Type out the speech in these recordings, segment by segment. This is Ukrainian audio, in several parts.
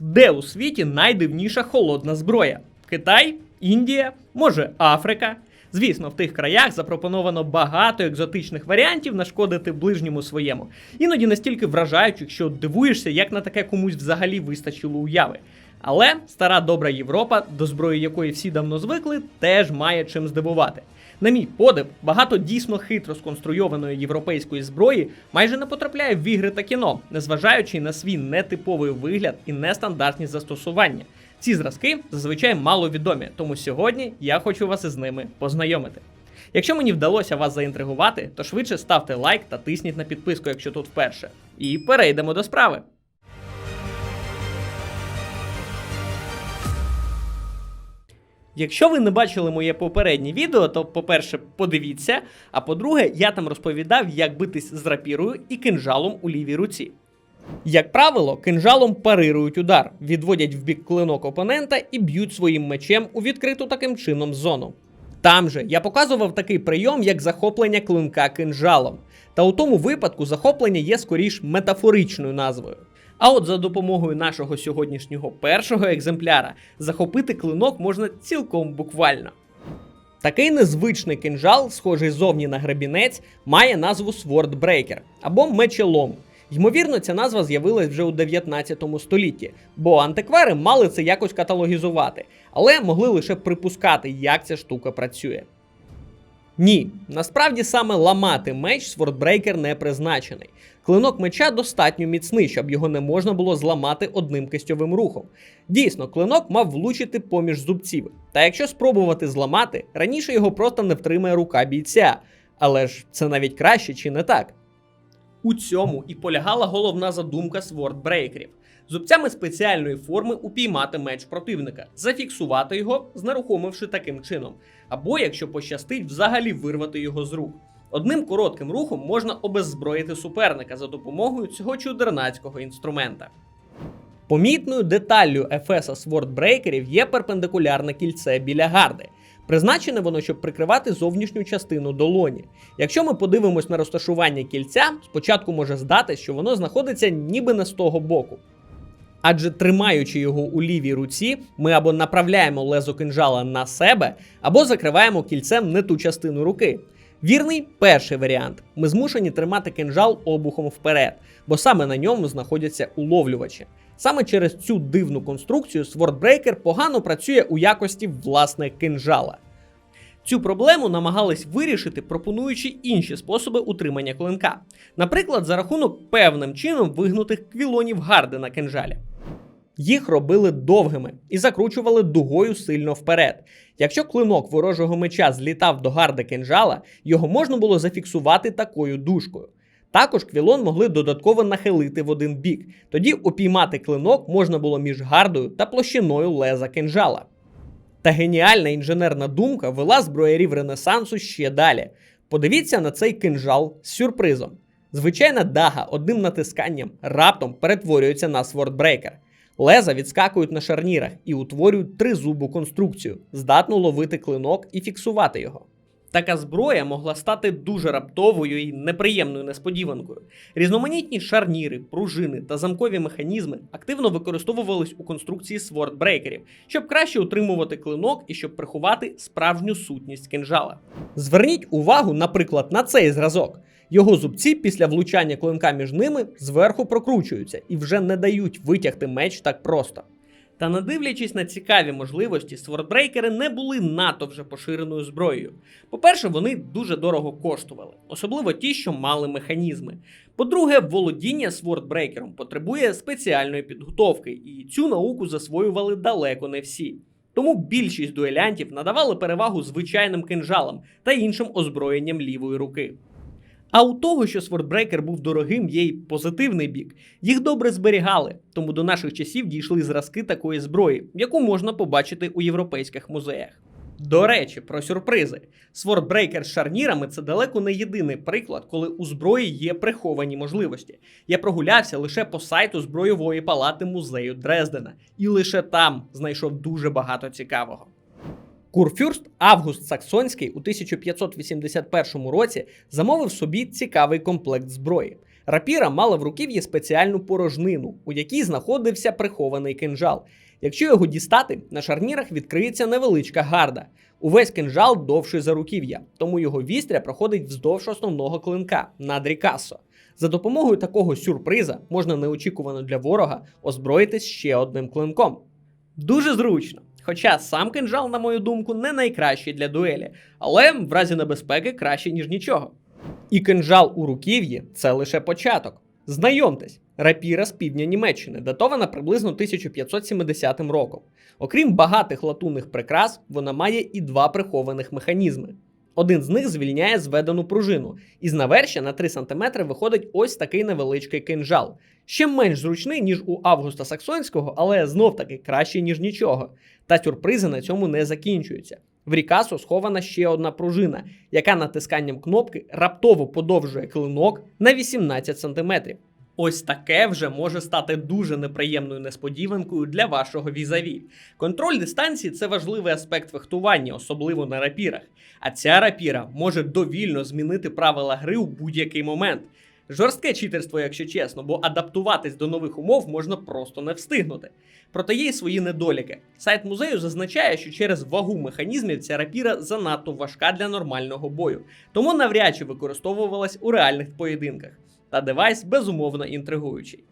Де у світі найдивніша холодна зброя? Китай, Індія, може Африка. Звісно, в тих краях запропоновано багато екзотичних варіантів нашкодити ближньому своєму. Іноді настільки вражаючих, що дивуєшся, як на таке комусь взагалі вистачило уяви. Але стара добра Європа, до зброї якої всі давно звикли, теж має чим здивувати. На мій подив, багато дійсно хитро сконструйованої європейської зброї майже не потрапляє в ігри та кіно, незважаючи на свій нетиповий вигляд і нестандартні застосування. Ці зразки зазвичай маловідомі, тому сьогодні я хочу вас із ними познайомити. Якщо мені вдалося вас заінтригувати, то швидше ставте лайк та тисніть на підписку, якщо тут вперше. І перейдемо до справи. Якщо ви не бачили моє попереднє відео, то, по-перше, подивіться, а по-друге, я там розповідав, як битись з рапірою і кинжалом у лівій руці. Як правило, кинжалом парирують удар, відводять в бік клинок опонента і б'ють своїм мечем у відкриту таким чином зону. Там же я показував такий прийом, як захоплення клинка кинжалом. Та у тому випадку захоплення є скоріш метафоричною назвою. А от за допомогою нашого сьогоднішнього першого екземпляра захопити клинок можна цілком буквально. Такий незвичний кинжал, схожий зовні на гребінець, має назву Swordbreaker або мечелом. Ймовірно, ця назва з'явилась вже у 19 столітті, бо антиквари мали це якось каталогізувати, але могли лише припускати, як ця штука працює. Ні, насправді саме ламати меч Swordbreaker не призначений. Клинок меча достатньо міцний, щоб його не можна було зламати одним кистьовим рухом. Дійсно, клинок мав влучити поміж зубців. Та якщо спробувати зламати, раніше його просто не втримає рука бійця. Але ж це навіть краще чи не так? У цьому і полягала головна задумка свордбрейкерів. Зубцями спеціальної форми упіймати меч противника, зафіксувати його, знерухомивши таким чином, або, якщо пощастить, взагалі вирвати його з рук. Одним коротким рухом можна обеззброїти суперника за допомогою цього чудернацького інструмента. Помітною деталлю Ефеса свордбрейкерів є перпендикулярне кільце біля гарди. Призначене воно, щоб прикривати зовнішню частину долоні. Якщо ми подивимось на розташування кільця, спочатку може здатись, що воно знаходиться ніби не з того боку. Адже тримаючи його у лівій руці, ми або направляємо лезо кинжала на себе, або закриваємо кільцем не ту частину руки. Вірний перший варіант. Ми змушені тримати кинжал обухом вперед, бо саме на ньому знаходяться уловлювачі. Саме через цю дивну конструкцію Swordbreaker погано працює у якості власне кинжала. Цю проблему намагались вирішити, пропонуючи інші способи утримання клинка, наприклад, за рахунок певним чином вигнутих квілонів гарди на кинжалі. Їх робили довгими і закручували дугою сильно вперед. Якщо клинок ворожого меча злітав до гарди кинжала, його можна було зафіксувати такою дужкою. Також квілон могли додатково нахилити в один бік, тоді упіймати клинок можна було між гардою та площиною леза кинжала. Та геніальна інженерна думка вела зброярів Ренесансу ще далі. Подивіться на цей кинжал з сюрпризом. Звичайна дага одним натисканням раптом перетворюється на свордбрейкер. Леза відскакують на шарнірах і утворюють тризубу конструкцію, здатну ловити клинок і фіксувати його. Така зброя могла стати дуже раптовою і неприємною несподіванкою. Різноманітні шарніри, пружини та замкові механізми активно використовувались у конструкції свордбрейкерів, щоб краще утримувати клинок і щоб приховати справжню сутність кинжала. Зверніть увагу, наприклад, на цей зразок. Його зубці після влучання клинка між ними зверху прокручуються і вже не дають витягти меч так просто. Та не дивлячись на цікаві можливості, свордбрейкери не були надто вже поширеною зброєю. По-перше, вони дуже дорого коштували, особливо ті, що мали механізми. По-друге, володіння свордбрейкером потребує спеціальної підготовки, і цю науку засвоювали далеко не всі. Тому більшість дуелянтів надавали перевагу звичайним кинжалам та іншим озброєнням лівої руки. А у того, що Свордбрейкер був дорогим, є й позитивний бік. Їх добре зберігали, тому до наших часів дійшли зразки такої зброї, яку можна побачити у європейських музеях. До речі, про сюрпризи. Свордбрейкер з шарнірами це далеко не єдиний приклад, коли у зброї є приховані можливості. Я прогулявся лише по сайту збройової палати музею Дрездена, і лише там знайшов дуже багато цікавого. Курфюрст Август Саксонський у 1581 році замовив собі цікавий комплект зброї. Рапіра мала в руків'ї спеціальну порожнину, у якій знаходився прихований кинжал. Якщо його дістати, на шарнірах відкриється невеличка гарда. Увесь кинжал довший за руків'я, тому його вістря проходить вздовж основного клинка надрікасо. За допомогою такого сюрприза можна неочікувано для ворога озброїтись ще одним клинком. Дуже зручно. Хоча сам кинжал, на мою думку, не найкращий для дуелі, але в разі небезпеки краще, ніж нічого. І кинжал у руків'ї це лише початок. Знайомтесь, рапіра з півдня Німеччини, датована приблизно 1570 роком. Окрім багатих латунних прикрас, вона має і два прихованих механізми. Один з них звільняє зведену пружину, і з навершя на 3 см виходить ось такий невеличкий кинжал. Ще менш зручний, ніж у Августа Саксонського, але знов таки краще, ніж нічого. Та сюрпризи на цьому не закінчуються. В Рікасо схована ще одна пружина, яка натисканням кнопки раптово подовжує клинок на 18 см. Ось таке вже може стати дуже неприємною несподіванкою для вашого візаві. Контроль дистанції це важливий аспект фехтування, особливо на рапірах. А ця рапіра може довільно змінити правила гри у будь-який момент. Жорстке читерство, якщо чесно, бо адаптуватись до нових умов можна просто не встигнути. Проте є й свої недоліки. Сайт музею зазначає, що через вагу механізмів ця рапіра занадто важка для нормального бою, тому навряд чи використовувалась у реальних поєдинках. Та девайс безумовно інтригуючий.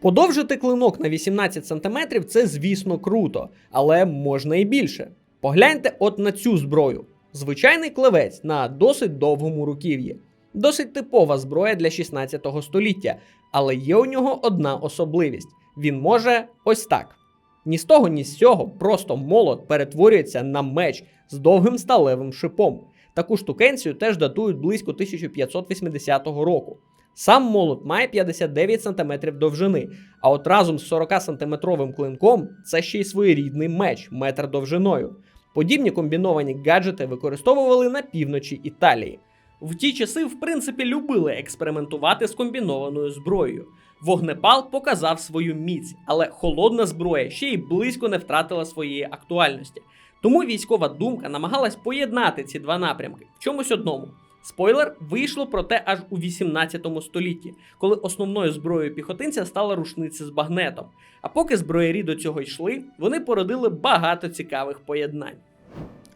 Подовжити клинок на 18 см це, звісно, круто, але можна і більше. Погляньте от на цю зброю. Звичайний клевець на досить довгому руків'ї. Досить типова зброя для 16 століття, але є у нього одна особливість: він може ось так. Ні з того, ні з цього, просто молот перетворюється на меч з довгим сталевим шипом. Таку штукенцію теж датують близько 1580 року. Сам молот має 59 см довжини, а от разом з 40 сантиметровим клинком це ще й своєрідний меч, метр довжиною. Подібні комбіновані гаджети використовували на півночі Італії. В ті часи, в принципі, любили експериментувати з комбінованою зброєю. Вогнепал показав свою міць, але холодна зброя ще й близько не втратила своєї актуальності. Тому військова думка намагалась поєднати ці два напрямки в чомусь одному. Спойлер вийшло про те аж у 18 столітті, коли основною зброєю піхотинця стала рушниця з багнетом. А поки зброярі до цього йшли, вони породили багато цікавих поєднань.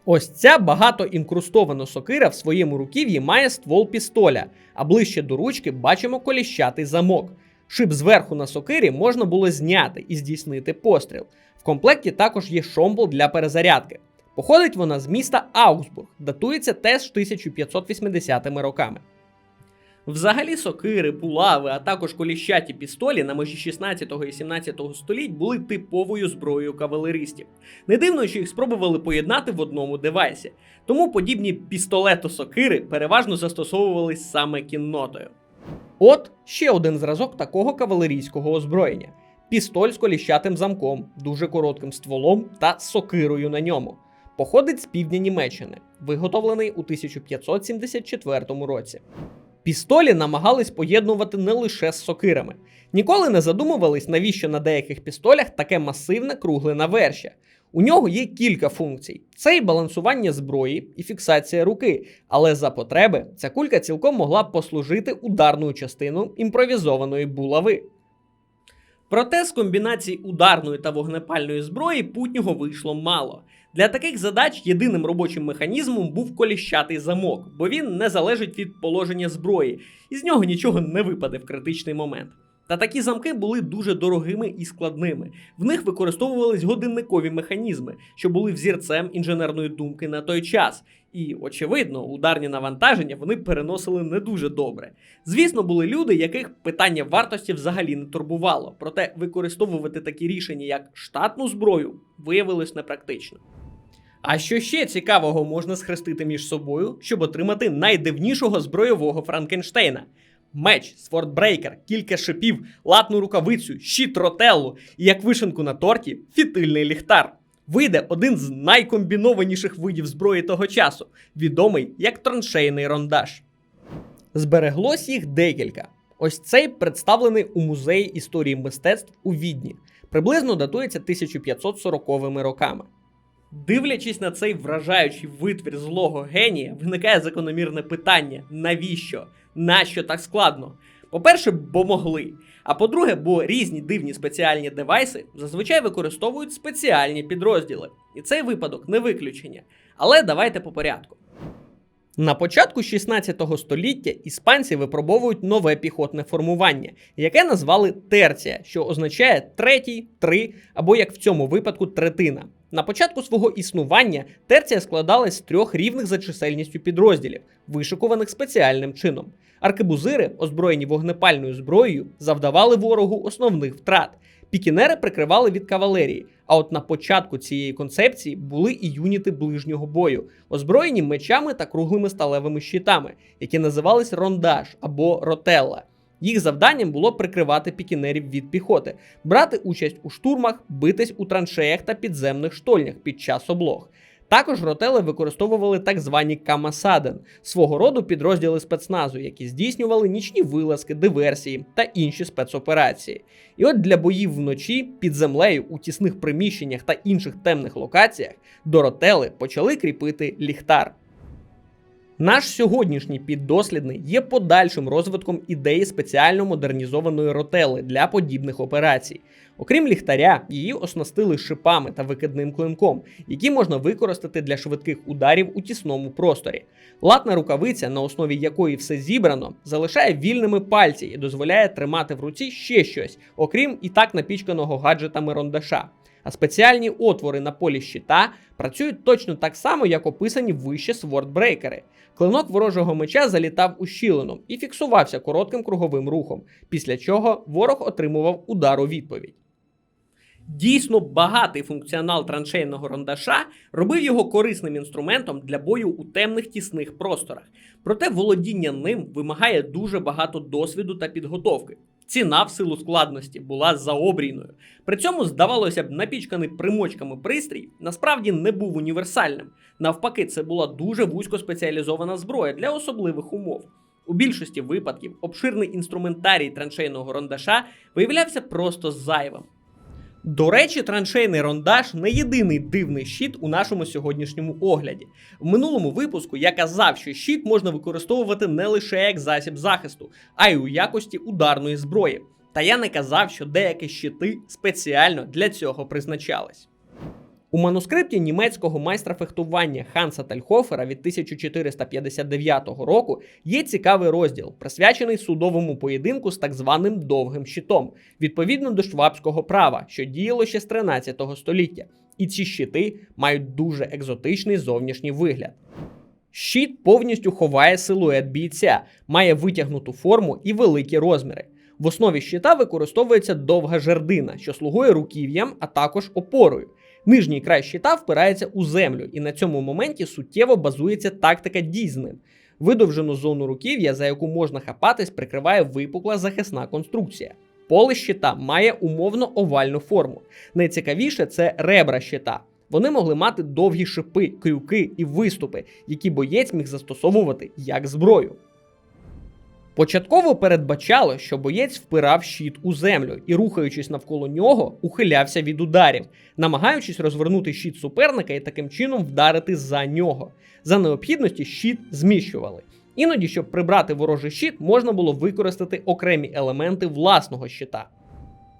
Ось ця багато інкрустована сокира в своєму руків'ї має ствол пістоля, а ближче до ручки бачимо коліщатий замок. Шип зверху на сокирі можна було зняти і здійснити постріл. В комплекті також є шомбол для перезарядки. Походить вона з міста Аугсбург, датується теж 1580 роками. Взагалі сокири, булави, а також коліщаті пістолі на межі 16 і 17 століть були типовою зброєю кавалеристів. Не дивно, що їх спробували поєднати в одному девайсі, тому подібні пістолето-сокири переважно застосовувались саме кіннотою. От ще один зразок такого кавалерійського озброєння: пістоль з коліщатим замком, дуже коротким стволом та сокирою на ньому. Походить з півдня Німеччини, виготовлений у 1574 році. Пістолі намагались поєднувати не лише з сокирами. Ніколи не задумувались, навіщо на деяких пістолях таке масивне кругле навершя. У нього є кілька функцій: це і балансування зброї, і фіксація руки, але за потреби ця кулька цілком могла б послужити ударною частиною імпровізованої булави. Проте з комбінацій ударної та вогнепальної зброї путнього вийшло мало. Для таких задач єдиним робочим механізмом був коліщатий замок, бо він не залежить від положення зброї, і з нього нічого не випаде в критичний момент. Та такі замки були дуже дорогими і складними. В них використовувались годинникові механізми, що були взірцем інженерної думки на той час. І, очевидно, ударні навантаження вони переносили не дуже добре. Звісно, були люди, яких питання вартості взагалі не турбувало, проте використовувати такі рішення, як штатну зброю, виявилось непрактично. А що ще цікавого можна схрестити між собою, щоб отримати найдивнішого збройового Франкенштейна? Меч, свordбрейкер, кілька шипів, латну рукавицю, щит ротеллу і як вишенку на торті фітильний ліхтар. Вийде один з найкомбінованіших видів зброї того часу, відомий як траншейний рондаж. Збереглось їх декілька. Ось цей представлений у музеї історії мистецтв у Відні, приблизно датується 1540 роками. Дивлячись на цей вражаючий витвір злого генія, виникає закономірне питання: навіщо? Нащо так складно? По-перше, бо могли. А по-друге, бо різні дивні спеціальні девайси зазвичай використовують спеціальні підрозділи. І цей випадок не виключення. Але давайте по порядку. На початку 16 століття іспанці випробовують нове піхотне формування, яке назвали терція, що означає третій, три або як в цьому випадку третина. На початку свого існування терція складалась з трьох рівних за чисельністю підрозділів, вишикуваних спеціальним чином. Аркебузири, озброєні вогнепальною зброєю, завдавали ворогу основних втрат. Пікінери прикривали від кавалерії. А от на початку цієї концепції були і юніти ближнього бою, озброєні мечами та круглими сталевими щитами, які називались рондаж або ротелла. Їх завданням було прикривати пікінерів від піхоти, брати участь у штурмах, битись у траншеях та підземних штольнях під час облог. Також ротели використовували так звані камасаден, свого роду підрозділи спецназу, які здійснювали нічні вилазки, диверсії та інші спецоперації. І от для боїв вночі під землею у тісних приміщеннях та інших темних локаціях до ротели почали кріпити ліхтар. Наш сьогоднішній піддослідний є подальшим розвитком ідеї спеціально модернізованої ротели для подібних операцій. Окрім ліхтаря, її оснастили шипами та викидним клинком, які можна використати для швидких ударів у тісному просторі. Латна рукавиця, на основі якої все зібрано, залишає вільними пальці і дозволяє тримати в руці ще щось, окрім і так напічканого гаджетами рондаша. А спеціальні отвори на полі щита працюють точно так само, як описані вище свордбрейкери. Клинок ворожого меча залітав у щілину і фіксувався коротким круговим рухом, після чого ворог отримував удар у відповідь. Дійсно багатий функціонал траншейного рондаша робив його корисним інструментом для бою у темних тісних просторах. Проте володіння ним вимагає дуже багато досвіду та підготовки. Ціна в силу складності була заобрійною. При цьому, здавалося б, напічканий примочками пристрій насправді не був універсальним. Навпаки, це була дуже вузько спеціалізована зброя для особливих умов. У більшості випадків обширний інструментарій траншейного рондаша виявлявся просто зайвим. До речі, траншейний рондаж не єдиний дивний щит у нашому сьогоднішньому огляді. В минулому випуску я казав, що щит можна використовувати не лише як засіб захисту, а й у якості ударної зброї. Та я не казав, що деякі щити спеціально для цього призначались. У манускрипті німецького майстра фехтування Ханса Тальхофера від 1459 року є цікавий розділ, присвячений судовому поєдинку з так званим довгим щитом, відповідно до швабського права, що діяло ще з 13 століття. І ці щити мають дуже екзотичний зовнішній вигляд. Щит повністю ховає силует бійця, має витягнуту форму і великі розміри. В основі щита використовується довга жердина, що слугує руків'ям, а також опорою. Нижній край щита впирається у землю, і на цьому моменті суттєво базується тактика дій. Видовжену зону руків'я, за яку можна хапатись, прикриває випукла захисна конструкція. Поле щита має умовно овальну форму. Найцікавіше це ребра щита. Вони могли мати довгі шипи, крюки і виступи, які боєць міг застосовувати як зброю. Початково передбачало, що боєць впирав щит у землю і, рухаючись навколо нього, ухилявся від ударів, намагаючись розвернути щит суперника і таким чином вдарити за нього. За необхідності щит зміщували. Іноді, щоб прибрати ворожий щит, можна було використати окремі елементи власного щита.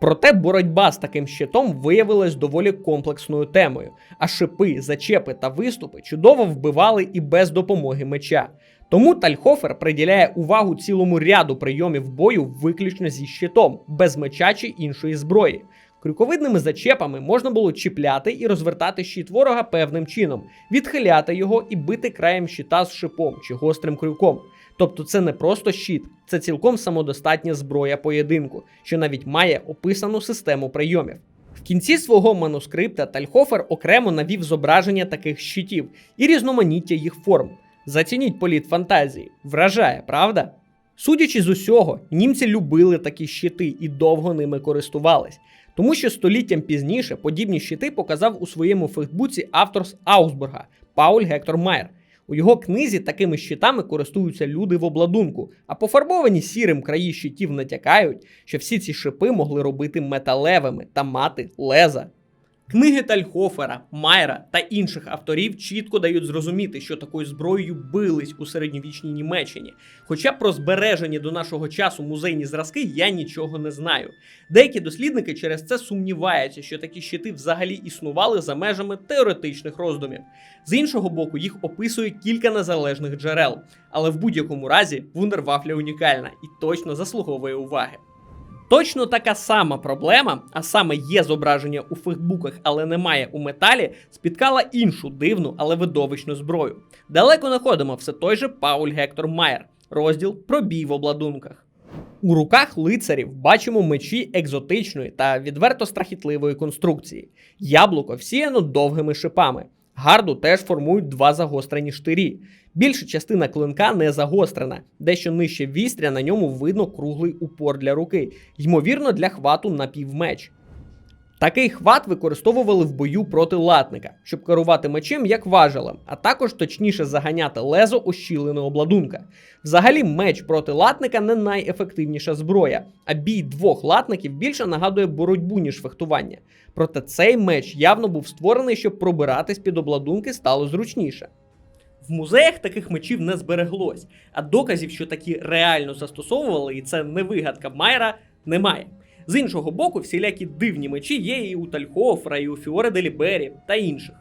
Проте боротьба з таким щитом виявилась доволі комплексною темою, а шипи, зачепи та виступи чудово вбивали і без допомоги меча. Тому Тальхофер приділяє увагу цілому ряду прийомів бою виключно зі щитом, без меча чи іншої зброї. Крюковидними зачепами можна було чіпляти і розвертати щит ворога певним чином, відхиляти його і бити краєм щита з шипом чи гострим крюком. Тобто це не просто щит, це цілком самодостатня зброя поєдинку, що навіть має описану систему прийомів. В кінці свого манускрипта Тальхофер окремо навів зображення таких щитів і різноманіття їх форм. Зацініть політ фантазії, вражає, правда? Судячи з усього, німці любили такі щити і довго ними користувались, тому що століттям пізніше подібні щити показав у своєму фейсбуці автор з Аусбурга Пауль Гектор Майер. У його книзі такими щитами користуються люди в обладунку, а пофарбовані сірим краї щитів натякають, що всі ці шипи могли робити металевими та мати леза. Книги Тальхофера, Майера та інших авторів чітко дають зрозуміти, що такою зброєю бились у середньовічній Німеччині. Хоча про збережені до нашого часу музейні зразки я нічого не знаю. Деякі дослідники через це сумніваються, що такі щити взагалі існували за межами теоретичних роздумів. З іншого боку, їх описує кілька незалежних джерел, але в будь-якому разі вундервафля унікальна і точно заслуговує уваги. Точно така сама проблема, а саме є зображення у фейсбуках, але немає у металі, спіткала іншу дивну, але видовищну зброю. Далеко не все той же Пауль Гектор Майер, розділ про бій в обладунках. У руках лицарів бачимо мечі екзотичної та відверто страхітливої конструкції. Яблуко всіяно довгими шипами. Гарду теж формують два загострені штирі. Більша частина клинка не загострена, дещо нижче вістря на ньому видно круглий упор для руки, ймовірно, для хвату на півмеч. Такий хват використовували в бою проти латника, щоб керувати мечем як важелем, а також точніше заганяти лезо у щілину обладунка. Взагалі, меч проти латника не найефективніша зброя, а бій двох латників більше нагадує боротьбу, ніж фехтування. Проте цей меч явно був створений, щоб пробиратись під обладунки стало зручніше. В музеях таких мечів не збереглось, а доказів, що такі реально застосовували, і це не вигадка Майера, немає. З іншого боку, всілякі дивні мечі є і у Тальхофра, і у Фіоре Делібері та інших.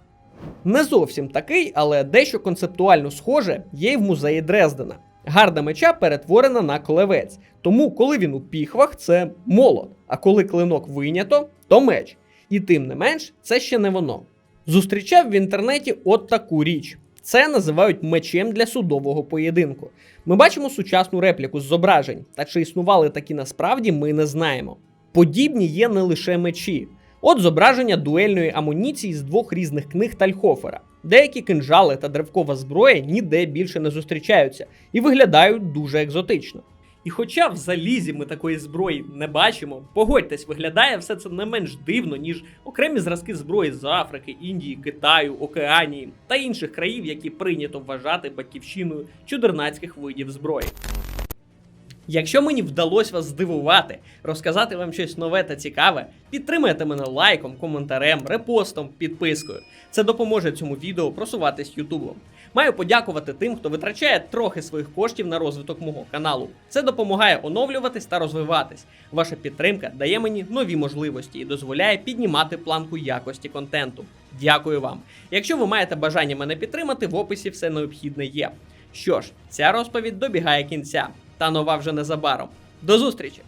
Не зовсім такий, але дещо концептуально схоже є й в музеї Дрездена. Гарда меча перетворена на клевець, тому коли він у піхвах, це молот, а коли клинок вийнято, то меч. І тим не менш, це ще не воно. Зустрічав в інтернеті от таку річ. Це називають мечем для судового поєдинку. Ми бачимо сучасну репліку з зображень, та чи існували такі насправді, ми не знаємо. Подібні є не лише мечі. От зображення дуельної амуніції з двох різних книг Тальхофера. Деякі кинжали та древкова зброя ніде більше не зустрічаються і виглядають дуже екзотично. І хоча в залізі ми такої зброї не бачимо, погодьтесь, виглядає все це не менш дивно, ніж окремі зразки зброї з Африки, Індії, Китаю, Океанії та інших країв, які прийнято вважати батьківщиною чудернацьких видів зброї. Якщо мені вдалося вас здивувати, розказати вам щось нове та цікаве, підтримайте мене лайком, коментарем, репостом, підпискою. Це допоможе цьому відео просуватись Ютубом. Маю подякувати тим, хто витрачає трохи своїх коштів на розвиток мого каналу. Це допомагає оновлюватись та розвиватись. Ваша підтримка дає мені нові можливості і дозволяє піднімати планку якості контенту. Дякую вам. Якщо ви маєте бажання мене підтримати, в описі все необхідне є. Що ж, ця розповідь добігає кінця, та нова вже незабаром. До зустрічі!